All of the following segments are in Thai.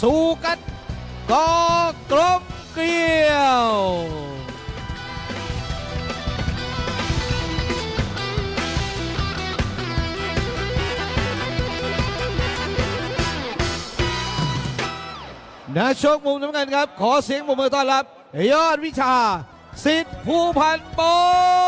สูกัดกอกลมเกลียวนักชกมุมน้ำเงินครับ ขอเสียงปรบมือต้อนรับ ยอดวิชา สิทธิภูพันธ์บด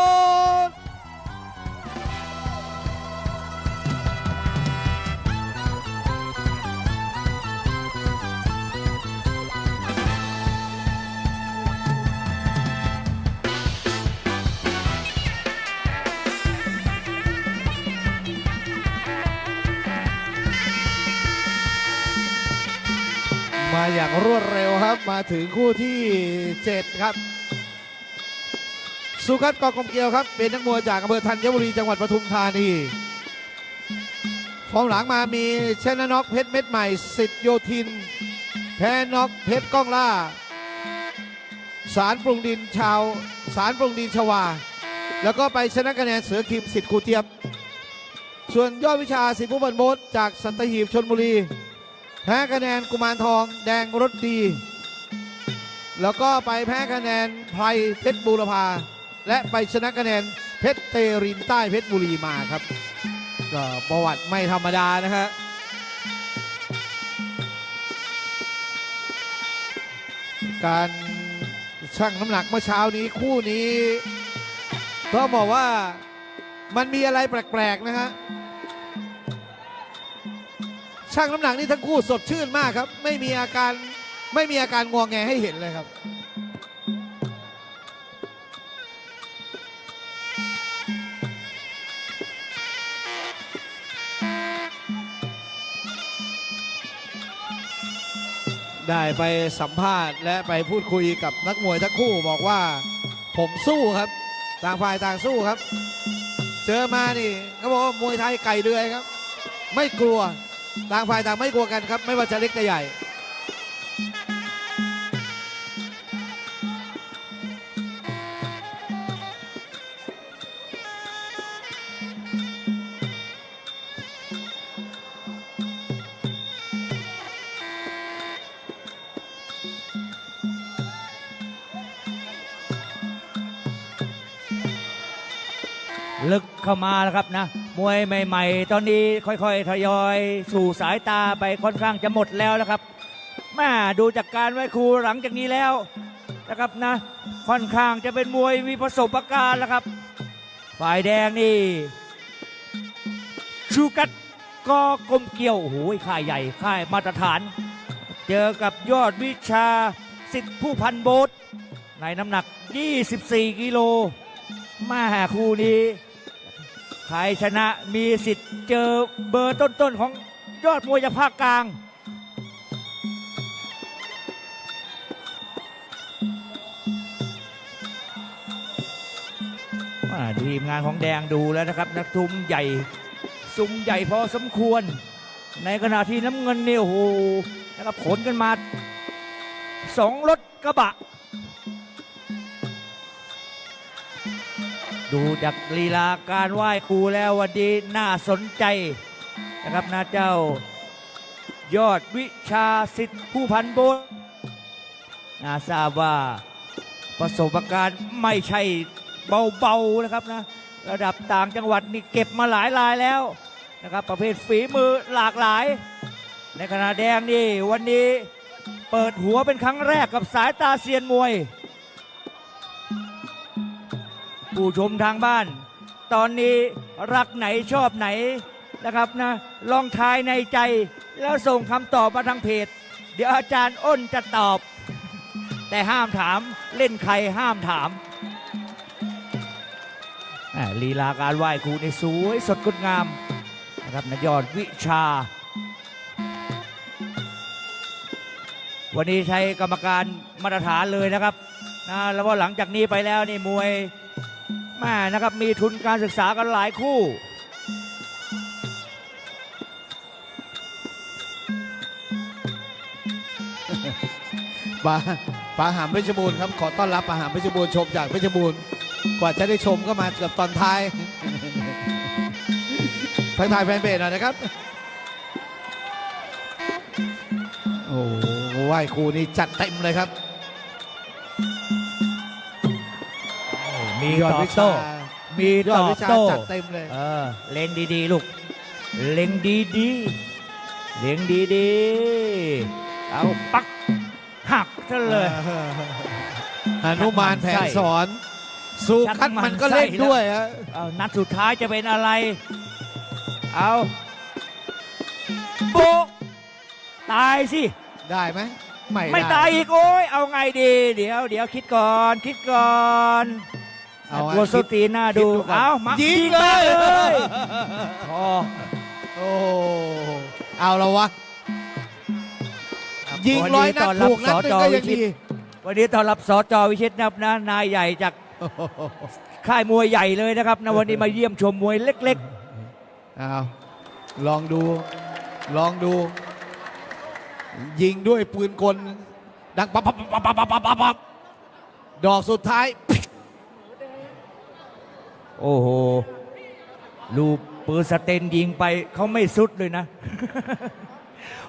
อย่างรวดเร็วครับมาถึงคู่ที่ 7 ครับ สุคัตกอกมเกลียวครับ เป็นนักมวยจากอำเภอธัญบุรีจังหวัดปทุมธานีฟอร์มหลังมามีชนะน็อกเพชรเม็ดใหม่สิทธิโยธิน แพ้น็อกเพชรก้องล่า สารปรุงดินชาว สารปรุงดินชวา แล้วก็ไปชนะคะแนนเสือคิมสิทธิ์คูเทียบ ส่วนยอดวิชาสิทธิผู้บันโบสจากสัตหีบชนบุรี แพ้คะแนนกุมารทองแดงรถดี แล้วก็ไปแพ้คะแนนไพรเพชรบูรพา และไปชนะคะแนนเพชรเตรินใต้เพชรบุรีมาครับก็ประวัติไม่ธรรมดานะฮะการชั่งน้ำหนักเมื่อเช้านี้คู่นี้ต้องบอกว่ามันมีอะไรแปลกๆนะฮะ ช่างน้ำหนักนี่ทั้งคู่สดชื่นมากครับ ไม่มีอาการไม่มีอาการงวงแงให้เห็นเลยครับ ได้ไปสัมภาษณ์และไปพูดคุยกับนักมวยทั้งคู่บอกว่าผมสู้ครับ ต่างฝ่ายต่างสู้ครับ เจอมานี่เขาบอกว่ามวยไทยไก่เดือยครับ ไม่กลัว ต่างฝ่ายต่างไม่กลัวกันครับ ไม่ว่าจะเล็กจะใหญ่ เข้ามาแล้วครับนะ มวยใหม่ ๆ ตอนนี้ค่อยๆ ทยอย สู่สายตาไปค่อนข้างจะหมดแล้วนะครับแม่ดูจากการไว้ครูหลังจากนี้แล้วนะครับนะ ค่อนข้างจะเป็นมวยมีประสบการณ์แล้วครับ ฝ่ายแดงนี่ชูกัดกอกลมเกลียวโอ้โหค่ายใหญ่ค่ายมาตรฐาน เจอกับยอดวิชาสิทธิผู้พันโบสในน้ำหนัก 24 กิโลมาหาคู่นี้ ใครชนะมีสิทธิ์เจอเบอร์ต้นๆของยอดมวยจากภาคกลาง ทีมงานของแดงดูแล้วนะครับ นักทุมใหญ่ซุ้มใหญ่พอสมควร ในขณะที่น้ำเงินเนี่ยโอ้โหนะครับขนกันมาสองรถกระบะ ดูจากลีลาการไหว้ครูแล้ววันนี้น่าสนใจนะครับนะเจ้ายอดวิชาสิทธิผู้พันโบนนาทราบว่าประสบการณ์ไม่ใช่เบาๆนะครับนะระดับต่างจังหวัดนี่เก็บมาหลายรายแล้วนะครับประเภทฝีมือหลากหลาย ในขณะแดงนี่วันนี้เปิดหัวเป็นครั้งแรกกับสายตาเซียนมวย ผู้ชมทางบ้าน ตอนนี้รักไหนชอบไหนนะครับนะลองทายในใจแล้วส่งคำตอบมาทางเพจ เดี๋ยวอาจารย์อ้นจะตอบ แต่ห้ามถามเล่นใครห้ามถามลีลาการไหว้ครูในสวยสดงดงามนะครับนายอดวิชา วันนี้ใช้กรรมการมาตรฐานเลยนะครับนะแล้วว่าหลังจากนี้ไปแล้วนี่มวย แม่นะครับ มีทุนการศึกษากันหลายคู่ ปลาปลาหามเพชรบูรณ์ครับ ขอต้อนรับปลาหามเพชรบูรณ์ชมจากเพชรบูรณ์กว่าจะได้ชมก็มาเกือบตอนท้าย ทักทายแฟนเพจหน่อยนะครับ โอ้โหไหวครูนี่จัดเต็มเลยครับ มียอดตอวิบชา โต้มียตอดอบวิชาโต้จัดเต็มเลย เออเล็งดีๆ ลูก เล็งดีๆเล็งดีๆเอาปักหักซะเลย หนุมานแผนสอน สู้คัดมันก็เล่นด้วยฮะ เอานัดสุดท้ายจะเป็นอะไร เอาโบะตายสิ ได้ไหมไม่ไม่ด้ ตายอีกโอ้ย เอาไงดี เดี๋ยวเดี๋ยวคิดก่อน คิดก่อน เอาสตีหน้าดูเอามายิงเลยพอโอ้เอาแล้ววะ ยิงร้อยนัดถูกนัดนึงก็ยังดีวันนี้ต้อนรับสจวิชิตนะครับนะนายใหญ่จากค่ายมวยใหญ่เลยนะครับนวันนี้มาเยี่ยมชมมวยเล็กๆเอาลองดูลองดู ยิงด้วยปืนกลดังปั๊บปั๊บปั๊บปั๊บปั๊บดอกสุดท้าย โอ้โหลูกปืนสเตนยิงไปเขาไม่สุดเลยนะ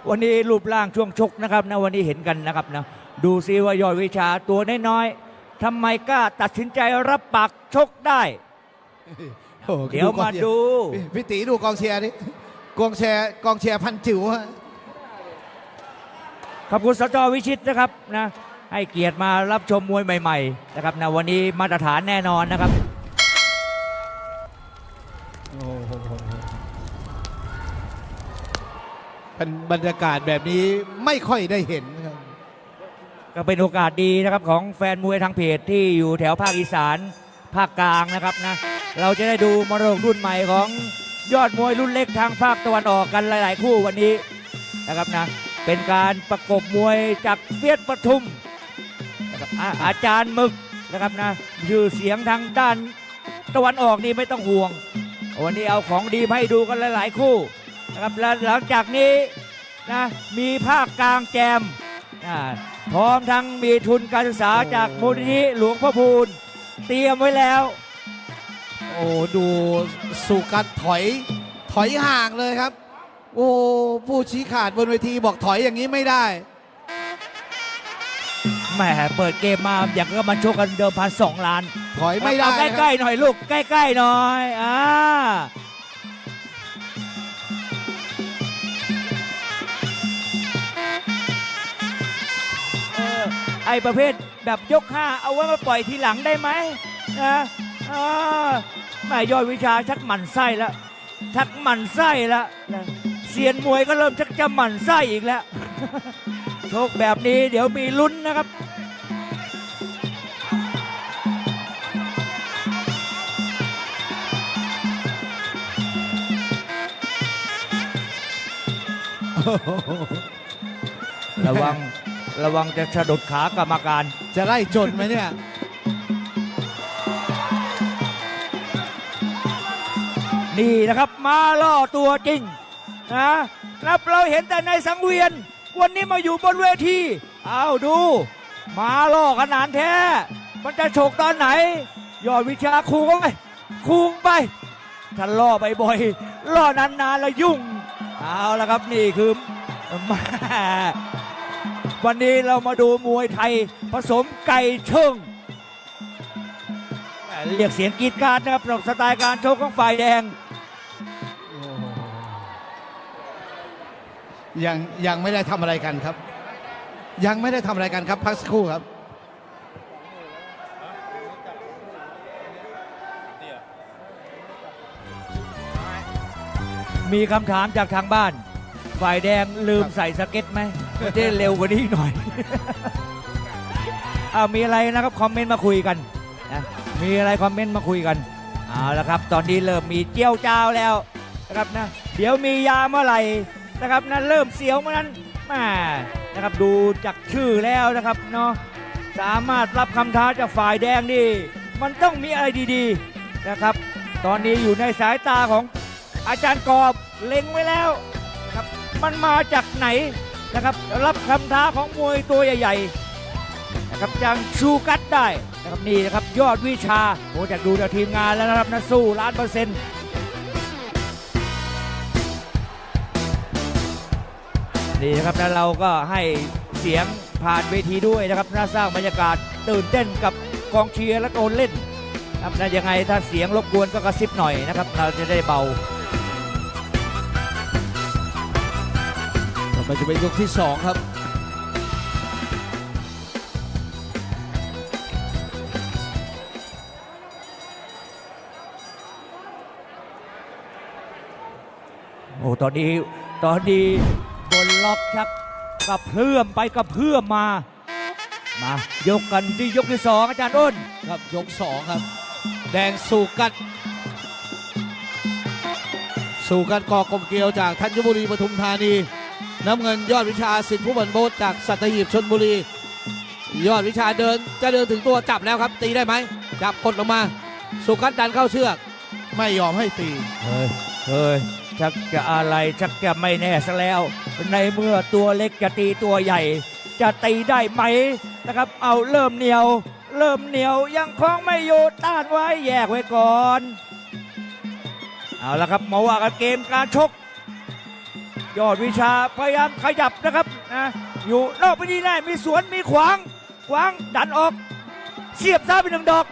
วันนี้รูปร่างช่วงชกนะครับนะวันนี้เห็นกันนะครับนะดูซิว่ายอดวิชาตัวน้อยๆทำไมกล้าตัดสินใจรับปากชกได้ โอ้โหเดี๋ยวมาดู พี่พี่ตีดูกองเชียร์ดิกองเชียร์กองเชียร์พันจิ๋วฮะขอบคุณสจวิชิตนะครับนะให้เกียรติมารับชมมวยใหม่ ๆ นะครับนะวันนี้มาตรฐานแน่นอนนะครับ เป็นบรรยากาศแบบนี้ไม่ค่อยได้เห็นครับก็เป็นโอกาสดีนะครับของแฟนมวยทางเพจที่อยู่แถวภาคอีสานภาคกลางนะครับนะเราจะได้ดูมรดกรุ่นใหม่ของยอดมวยรุ่นเล็กทางภาคตะวันออกกันหลาย ๆ คู่วันนี้นะครับนะเป็นการประกบมวยจากเฟียสปทุมนะครับอาอาจารย์มึกนะครับนะชื่อเสียงทางด้านตะวันออกนี่ไม่ต้องห่วง วันนี้เอาของดีมาให้ดูกันหลาย ๆ คู่ นะครับและหลังจากนี้นะมีภาคกลางแจมอ่าพร้อมทั้งมีทุนการศึกษาจากมูลนิธิหลวงพ่อพูนเตรียมไว้แล้ว โอ้ดูสุกัดถอยถอยห่างเลยครับ โอ้ผู้ชี้ขาดบนเวทีบอกถอยอย่างนี้ไม่ได้แหมเปิดเกมมาอย่างก็มันโชกกันเดิมพันสองล้านถอยไม่ได้เอาใกล้ๆหน่อยลูกใกล้ๆหน่อยอ่า ประเภทแบบยกห้าเอาไว้มาปล่อยทีหลังได้ไหมนะอ่าแม่ยอดวิชาชักหมั่นไส้แล้วชักหมั่นไส้แล้วนะเซียนมวยก็เริ่มชักจะหมั่นไส้อีกแล้วโชคแบบนี้เดี๋ยวมีลุ้นนะครับระวัง ระวังจะสะดุดขากรรมการ จะไล่จนไหมเนี่ย นี่นะครับมาล่อตัวจริงนะนับเราเห็นแต่ในสังเวียน วันนี้มาอยู่บนเวทีเอาดู มาล่อขนาดแท้ มันจะฉกตอนไหน ยอดวิชาคูงไปคูงไปถ้าล่อไปบ่อยๆล่อนานๆแล้วยุ่ง เอาละครับนี่คือแม่ วันนี้เรามาดูมวยไทยผสมไก่เชิงแหม่เรียกเสียงกรีดกรารนะครับสำหรับสไตล์การโชกของฝ่ายแดงยังยังไม่ได้ทำอะไรกันครับ ยังไม่ได้ทำอะไรกันครับ พักสักครู่ครับ มีคำถามจากทางบ้าน ฝ่ายแดงลืมใส่สเก็ตไหม จะได้เร็วกว่านี้หน่อยเอามีอะไรนะครับคอมเมนต์มาคุยกันนะมีอะไรคอมเมนต์มาคุยกันเอาละครับ ตอนนี้เริ่มมีเจียวจ้าวแล้วนะครับนะเดี๋ยวมียาเมื่อไหร่นะครับนะเริ่มเสียวเมื่อนั้นแม่นะครับดูจากชื่อแล้วนะครับเนาะสามารถรับคำท้าจากฝ่ายแดงนี่มันต้องมีอะไรดีๆนะครับ ตอนนี้อยู่ในสายตาของอาจารย์กอบเล็งไว้แล้วนะครับมันมาจากไหน นะครับรับคำท้าของมวยตัวใหญ่ๆนะครับจังชูกัดได้นะครับนี่นะครับยอดวิชาโอ้จากดูจากทีมงานแล้วนะครับนะสู้ล้านเปอร์เซ็นต์นี่นะครับแล้วเราก็ให้เสียงผ่านเวทีด้วยนะครับน่าสร้างบรรยากาศตื่นเต้นกับกองเชียร์และโอนเล่นครับนะยังไงถ้าเสียงรบกวนก็กระซิบหน่อยนะครับ เราจะได้เบา ต่อไปจะเป็นยกที่ 2 ครับโอ้ตอนนี้ตอนนี้บนล็อกชักกระเพื่อมไปกระเพื่อมมา มายกกันที่ยกที่สองอาจารย์อ้นครับยก2ครับ แดงสู่กัดสูกัดกอกลมเกลียวจากธัญบุรีปทุมธานี น้ำเงินยอดวิชาสิทธิผู้บันโบสจากสัตหีบชนบุรี ยอดวิชาเดินจะเดินถึงตัวจับแล้วครับ ตีได้ไหมจับกดลงมา สุกัดดันเข้าเชือก ไม่ยอมให้ตีเฮ้ยเฮ้ยชักจะอะไรชักจะไม่แน่ซะแล้ว ในเมื่อตัวเล็กจะตีตัวใหญ่ จะตีได้ไหมนะครับ เอาเริ่มเหนียว เริ่มเหนียวยังคล้องไม่อยู่ต้านไว้แยกไว้ก่อน เอาละครับมาว่ากันเกมการชก ยอดวิชาพยายามขยับนะครับนะอยู่นอกไปดีแน่มีสวนมีขวางขวางดันออก เสียบซ้ายไปหนึ่งดอก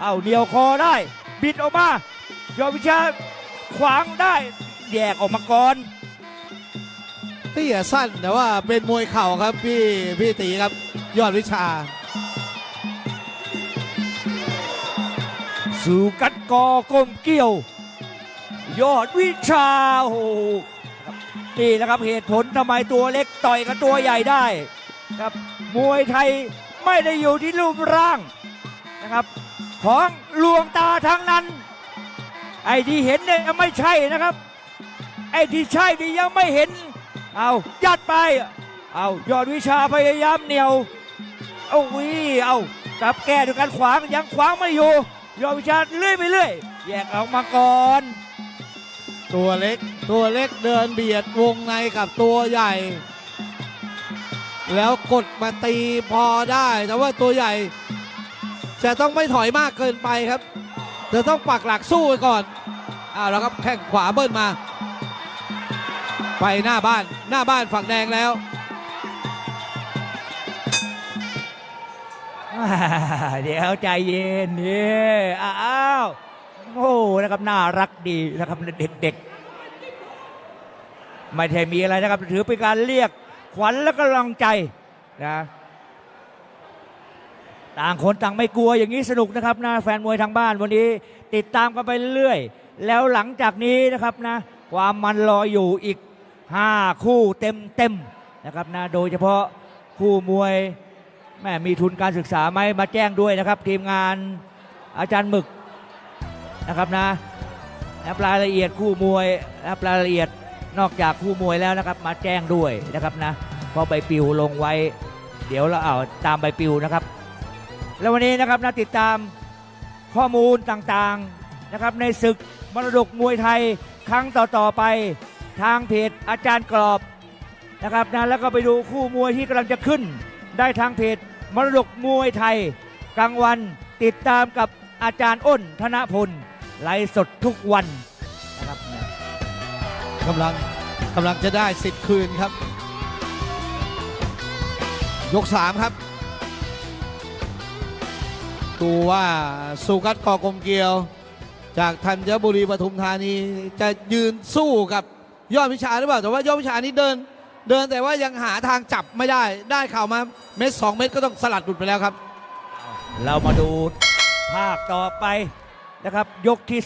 เอาเหนียวคอได้ บิดออกมา ยอดวิชาขวางได้แยกออกมาก่อนเตี้ยสั้นแต่ว่าเป็นมวยเข่าครับพี่พี่ตีครับ ยอดวิชา สู่กัดกอกลมเกี่ยว ยอดวิชาโอ้โหครับ นี่นะครับเหตุผลทำไมตัวเล็กต่อยกับตัวใหญ่ได้ครับมวยไทยไม่ได้อยู่ที่รูปร่างนะครับ ของลวงตาทั้งนั้น ไอ้ที่เห็นเนี่ยไม่ใช่นะครับ ไอ้ที่ใช่นี่ยังไม่เห็น เอายัดไป เอายอดวิชาพยายามเหนียวเอาวิเอาจับแก้ด้วยการขวางยังขวางไม่อยู่ยอดวิชาเลื่อยไปเรื่อยแยกออกมาก่อน ตัวเล็กตัวเล็กเดินเบียดวงในกับตัวใหญ่ แล้วกดมาตีพอได้ แต่ว่าตัวใหญ่ จะต้องไม่ถอยมากเกินไปครับจะต้องปักหลักสู้ไว้ก่อนอ้าวแล้วครับแข้งขวาเบิ้ลมา ไปหน้าบ้านหน้าบ้านฝั่งแดงแล้วเดี๋ยวใจเย็นนี่อ้าว โอ้นะครับน่ารักดีนะครับเด็กๆไม่ใช่มีอะไรนะครับ ถือเป็นการเรียกขวัญและกำลังใจนะต่างคนต่างไม่กลัวอย่างนี้สนุกนะครับนะแฟนมวยทางบ้านวันนี้ติดตามกันไปเรื่อยแล้วหลังจากนี้นะครับนะความมันรออยู่อีก 5 คู่เต็มเต็มๆนะครับนะโดยเฉพาะคู่มวยแม่มีทุนการศึกษาไหมมาแจ้งด้วยนะครับ ทีมงานอาจารย์หมึก นะครับนะนับรายละเอียดคู่มวยนับรายละเอียดนอกจากคู่มวยแล้วนะครับ มาแจ้งด้วยนะครับนะเพราะใบปลิวลงไว้ เดี๋ยวเราเอาตามใบปลิวนะครับ แล้ววันนี้นะครับนะติดตามข้อมูลต่างๆนะครับ ในศึกมรดกมวยไทยครั้งต่อๆไปทางเพจอาจารย์กรอบนะครับนะแล้วก็ไปดูคู่มวยที่กำลังจะขึ้น ได้ทางเพจมรดกมวยไทย กลางวันติดตามกับอาจารย์อ้นธนพล ไลฟ์สดทุกวันนะครับนะกำลังกำลังจะได้สิทธิ์คืนครับ ยก 3 ครับ ดูว่าสุกัดกอกลมเกลียว จากธัญบุรีปทุมธานีจะยืนสู้กับยอดวิชาหรือเปล่าแต่ว่ายอดวิชานี้เดิน เดินแต่ว่ายังหาทางจับไม่ได้ได้ข่าวมาเม็ดสองเม็ดก็ต้องสลัดหลุดไปแล้วครับ เรามาดูภาคต่อไป นะครับ ยกที่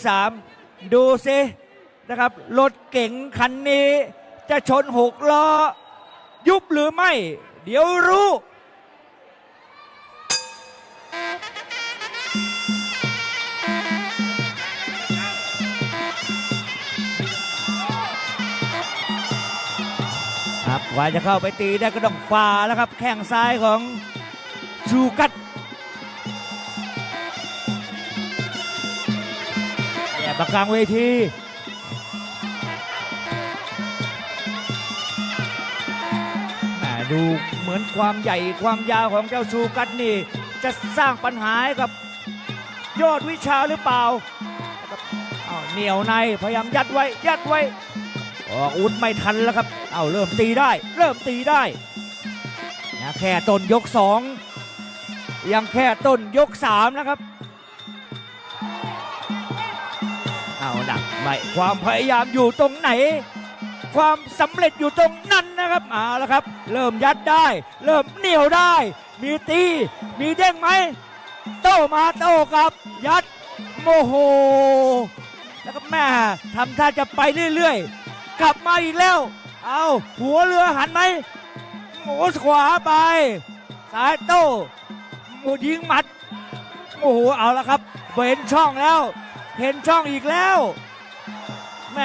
3 ดูซินะครับ รถเก๋งคันนี้จะชนหกล้อ ยุบหรือไม่ เดี๋ยวรู้ครับกว่าจะเข้าไปตีได้ก็ต้องฝ่าแล้วครับ แข้งซ้ายของชูกัด ประกลางเวทีแหมดูเหมือนความใหญ่ความยาวของเจ้าชูกัดนี่ จะสร้างปัญหาให้กับยอดวิชาหรือเปล่านะครับอ้าเหนียวในพยายามยัดไว้ยัดไว้ออกอาวุธไม่ทันแล้วครับ เอาเริ่มตีได้ เริ่มตีได้นะแค่ต้นยกสองยังแค่ต้นยกสามนะครับ เอาดักไม่ความพยายามอยู่ตรงไหน ความสำเร็จอยู่ตรงนั้นนะครับเอาละครับ เริ่มยัดได้ เริ่มเหนียวได้ มีตีมีเด้งไหมโต้มาโต้กลับ ยัดโมโห แล้วก็แม่ทำท่าจะไปเรื่อยๆ กลับมาอีกแล้ว เอาหัวเรือหันไหมโหขวาไปซ้ายโต้โมยิงหมัดโอ้โหเอาละครับเห็นช่องแล้ว เห็นช่องอีกแล้วแหม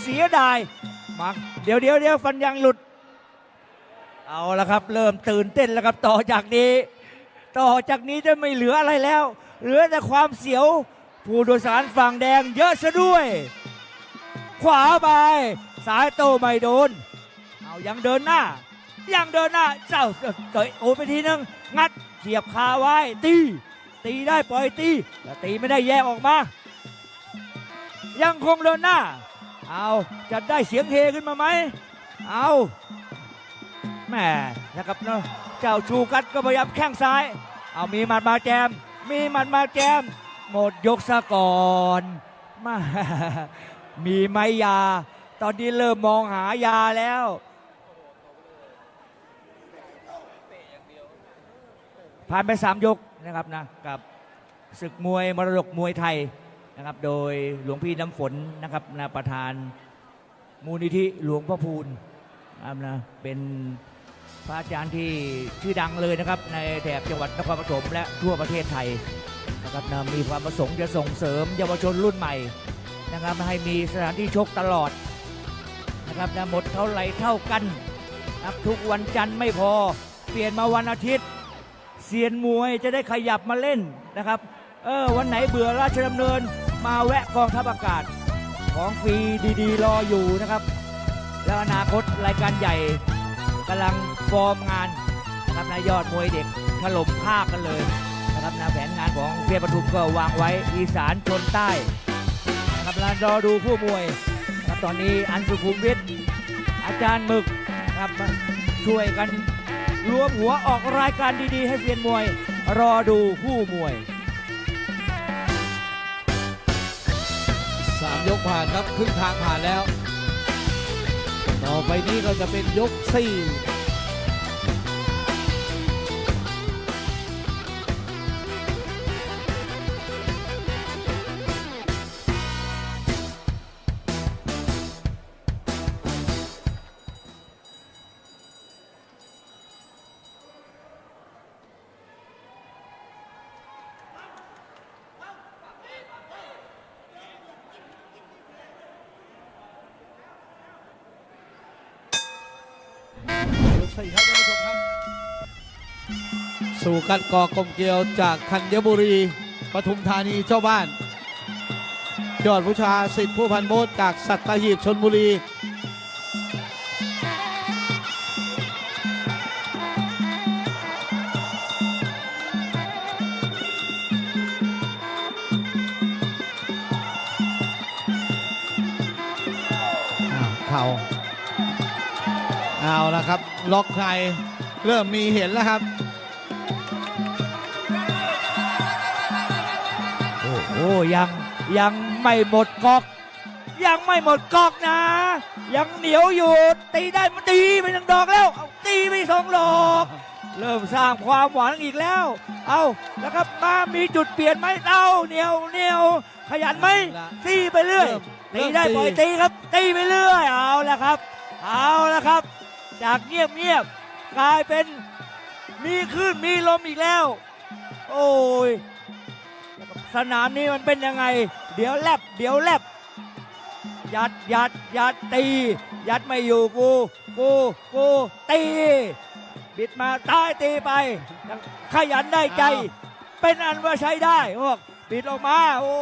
เสียดายมาเดี๋ยวเดี๋ยวเดี๋ยวฟันยังหลุด เอาละครับ เริ่มตื่นเต้นแล้วครับต่อจากนี้ ต่อจากนี้จะไม่เหลืออะไรแล้ว เหลือแต่ความเสียว ผู้โดยสารฝั่งแดงเยอะซะด้วย ขวาไปซ้ายโตไม่โดน เอายังเดินหน้า ยังเดินหน้า เจ้าเตะโอ้ไปทีนึงงัดเสียบคาไว้ตี ตีได้ปล่อยตีแต่ตีไม่ได้แยกออกมา ยังคงเดินหน้า เอาจะได้เสียงเฮขึ้นมาไหม เอาแหม่นะครับเนาะเจ้าชูกัดก็พยายามแข้งซ้าย เอามีหมัดมาแจม มีหมัดมาแจม หมดยกซะก่อนมามีไหมยา ตอนนี้เริ่มมองหายาแล้ว ผ่านไปสามยกนะครับนะกับศึกมวยมรดกมวยไทยนะครับโดยหลวงพี่น้ำฝนนะครับนะประธานมูลนิธิหลวงพ่อพูนนะครับนะเป็นพระอาจารย์ที่ชื่อดังเลยนะครับ ในแถบจังหวัดนครปฐมและทั่วประเทศไทยนะครับนะมีความประสงค์จะส่งเสริมเยาวชนรุ่นใหม่นะครับให้มีสถานที่ชกตลอดนะครับนะหมดเท่าไหรเท่ากันนะทุกวันจันทร์ไม่พอ เปลี่ยนมาวันอาทิตย์ เซียนมวยจะได้ขยับมาเล่นนะครับ เออวันไหนเบื่อราชดำเนินมาแวะกองทัพอากาศ ของฟรีดีๆ รออยู่นะครับ แล้วอนาคตรายการใหญ่กำลังฟอร์มงานนะครับนายยอดมวยเด็กถล่มภาคกันเลยนะครับนะแผนงานของเฟียปทุมก็วางไว้อีสานชนใต้นะครับแล้วรอดูผู้มวยนะครับตอนนี้อันสุขุมวิทอาจารย์หมึกนะครับมาช่วยกัน รวมหัวออกรายการดีๆ ให้เซียนมวย รอดูผู้มวยสามยกผ่านครับครึ่งทางผ่านแล้ว ต่อไปนี้ก็จะเป็นยกสี่ สี่ครับท่านผู้ชมครับ สู่กันกอกลมเกลียวจากคัญบุรีปทุมธานีเจ้าบ้านยอดผู้ชาสิทธิผู้พันโบสจากสัตหีบชนบุรี ละครับล็อกในเริ่มมีเห็นแล้วครับ โอ้โหยังยังไม่หมดกอก ยังไม่หมดกอกนะ ยังเหนียวอยู่ตีได้มันตีไปหนึ่งดอกแล้วเอาตีไปสองดอก เริ่มสร้างความหวังอีกแล้ว เอาแล้วครับมามีจุดเปลี่ยนไหมเอาเหนียวเหนียวขยันไหมละตีไปเรื่อยเริ่ตีมได้เริ่มปล่อยตีตีครับ ตีไปเรื่อยเอาแล้วครับ เอาแล้วครับ จากเงียบเงียบๆกลายเป็นมีคลื่นมีลมอีกแล้ว โอ้ย สนามนี้มันเป็นยังไง เดี๋ยวแลบเดี๋ยวแลบยัดยัดยัดตี ยัดไม่อยู่กูกูกูตี บิดมาใต้ตีไปยังขยันได้ใจ เป็นอันว่าใช้ได้พวกบิดออกมา โอ้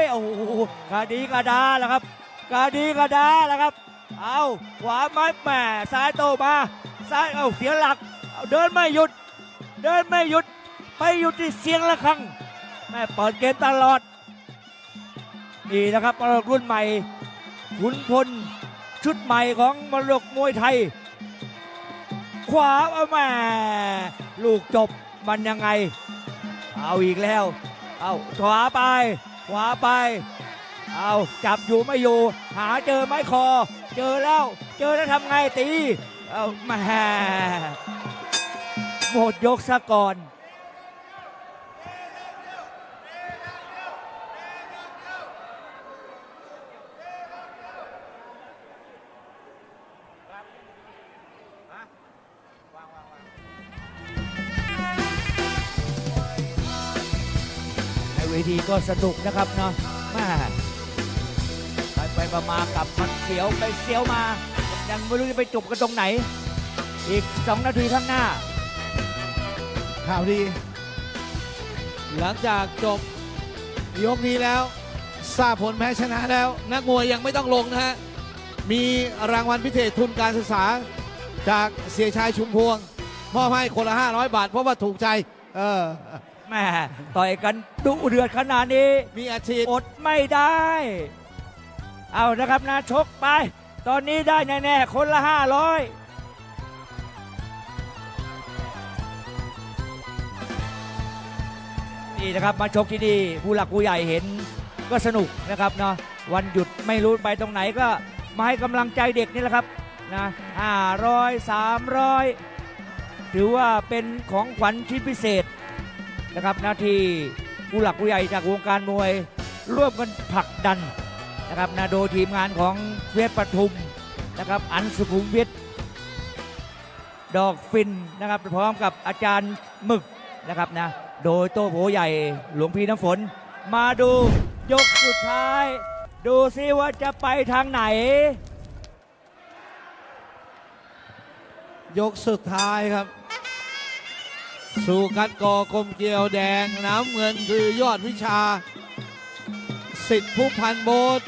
ยโอ้โหกาดีกาดาแล้วครับ กาดีกาดาแล้วครับ เอาขวาไม้แหม่ซ้ายโตมาซ้ายเอาเสียหลักเเดินไม่หยุด เดินไม่หยุด ไปหยุดที่เสียงะระฆังแม่เปิดเกมตลอด นี่นะครับมรดกรุ่นใหม่ขุนพลชุดใหม่ของมรดกมวยไทย ขวาเอาแหม่ลูกจบมันยังไง เอาอีกแล้ว เอาขวาไป ขวาไป เอาจับอยู่ไม่อยู่ หาเจอไหมคอ เจอแล้ว เจอแล้วทำไงตีเอาแม่หมดยกซะก่อน ในเวทีก็สนุกนะครับเนาะม่ ไปไปมามากับมันเสียวไปเสียวมา ยังไม่รู้จะไปจบกันตรงไหน อีก 2 นาทีข้างหน้า ข่าวดี หลังจากจบยกนี้แล้วทราบผลแพ้ชนะแล้ว นักมวยยังไม่ต้องลงนะฮะ มีรางวัลพิเศษทุนการศึกษาจากเสียชายชุมพวงมอบให้คนละ 500 บาท เพราะว่าถูกใจ เออ แม่ต่อยกันดุเดือดขนาดนี้ มีอาชีพอดไม่ได้ เอานะครับนะชกไป ตอนนี้ได้แน่ๆคนละ 500นี่นะครับมาชกที่นี่ผู้หลักผู้ใหญ่เห็นก็สนุกนะครับเนาะวันหยุดไม่รู้ไปตรงไหนก็มาให้กำลังใจเด็กนี่แหละครับนะห้าร้อยสามร้อยถือว่าเป็นของขวัญชิ้นพิเศษนะครับน้าที่ผู้หลักผู้ใหญ่จากวงการมวยร่วมกันผลักดัน นะครับนะโดทีมงานของเวทปทุมนะครับ อันสุขุมวิทดอกฟินนะครับพร้อมกับอาจารย์หมึกนะครับนะโดยโต้โผใหญ่หลวงพี่น้ำฝน มาดูยกสุดท้าย ดูซิว่าจะไปทางไหน ยกสุดท้ายครับ สู่กัดกอกลมเกลียวแดงน้ำเงินคือยอดวิชา สิทธิผู้พันโบส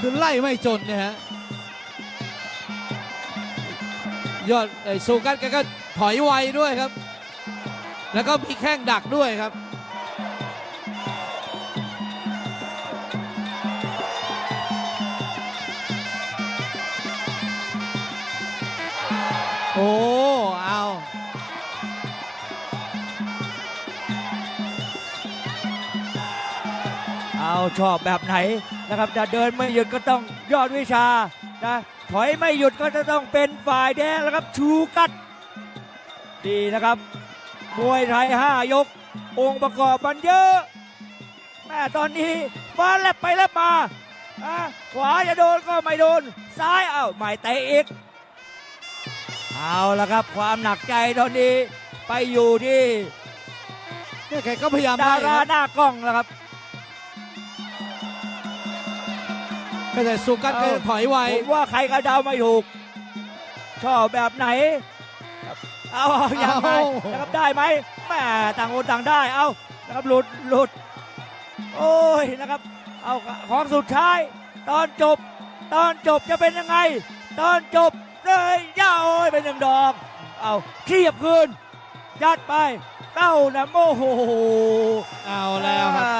คือไล่ไม่จนเนี่ยฮะยอดไอ้สูกัดแกก็ถอยไวด้วยครับ แล้วก็มีแข้งดักด้วยครับ โอ้เอาเอาชอบแบบไหนนะครับจะเดินไม่หยุดก็ต้องยอดวิชานะถอยไม่หยุดก็จะต้องเป็นฝ่ายแดงแล้วครับชูกัด ดีนะครับมวยไทย 5 ยก องค์ประกอบมันเยอะแม่ตอนนี้ฟ้าแลบไปแลบมาขวาจะโดนก็ไม่โดน ซ้ายเอ้าไม่เตะอีก เอาละครับความหนักใจตอนนี้ไปอยู่ที่เนี่ยแกก็พยายามดาไล่ราครับหน้ากล้องแล้วครับแต่สุกัดแกถอยไวผมว่าใครก็เดาไม่ถูก ชอบแบบไหนเอาอย่างไรเอานะครับได้ไหมแหม่ต่างคนต่างได้เอานะครับหลุดหลุด โอ้ยนะครับ เอาของสุดท้าย ตอนจบ ตอนจบจะเป็นยังไง ตอนจบ เลยย่าโอ้ยเป็นหนึ่งดอก เอาเทียบคืน ยัดไปเต้านะโมโหเอาแล้วครับอ่า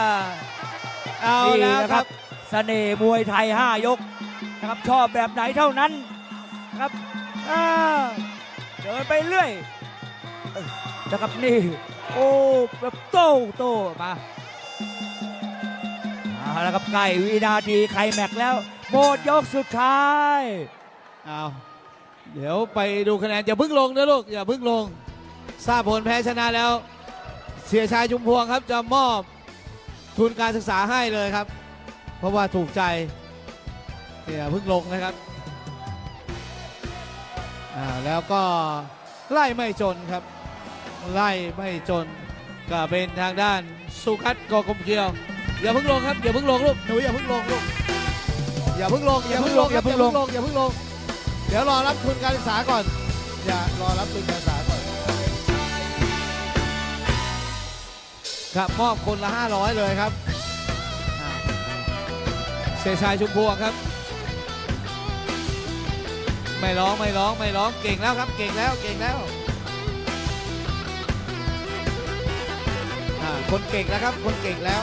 เอานี่แล้วนะคครัรับบเสน่ห์มวยไทย 5 ยกนะครับชอบแบบไหนเท่านั้นนะครับอ่าเดินไปเรื่อยเอ้ยนะครับนี่โอ้แบบโต้โต้มาเอาละครับใกล้วินาทีไคลแม็กซ์แล้วหมดยกสุดท้ายเอา เดี๋ยวไปดูคะแนนอย่าเพิ่งลงนะลูกอย่าเพิ่งลง ทราบผลแพ้ชนะแล้ว เสียชายชุมพวงครับจะมอบทุนการศึกษาให้เลยครับ เพราะว่าถูกใจอย่าเพิ่งลงนะครับอ่าแล้วก็ไล่ไม่จนครับ ไล่ไม่จนก็เป็นทางด้านสุคัตกอกมเกียวอย่าเพิ่งลงครับอย่าเพิ่งลงลูกหนูอย่าเพิ่งลงลูกอย่าเพิ่งลงอย่าเพิ่งลงอย่าเพิ่งลงอย่าเพิ่งลง เดี๋ยวรอรับทุนการศึกษาก่อนอย่ารอรับทุนการศึกษาก่อน ครับมอบคนละ 500 เลยครับเสชายชุมพวงครับ ไม่ร้องไม่ร้องไม่ร้องเก่งแล้วครับ เก่งแล้วเก่งแล้วอ่าคนเก่งแล้วครับ คนเก่งแล้ว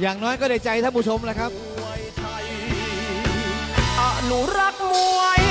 อย่างน้อยก็ได้ใจท่านผู้ชมแหละครับ หนูรักมวย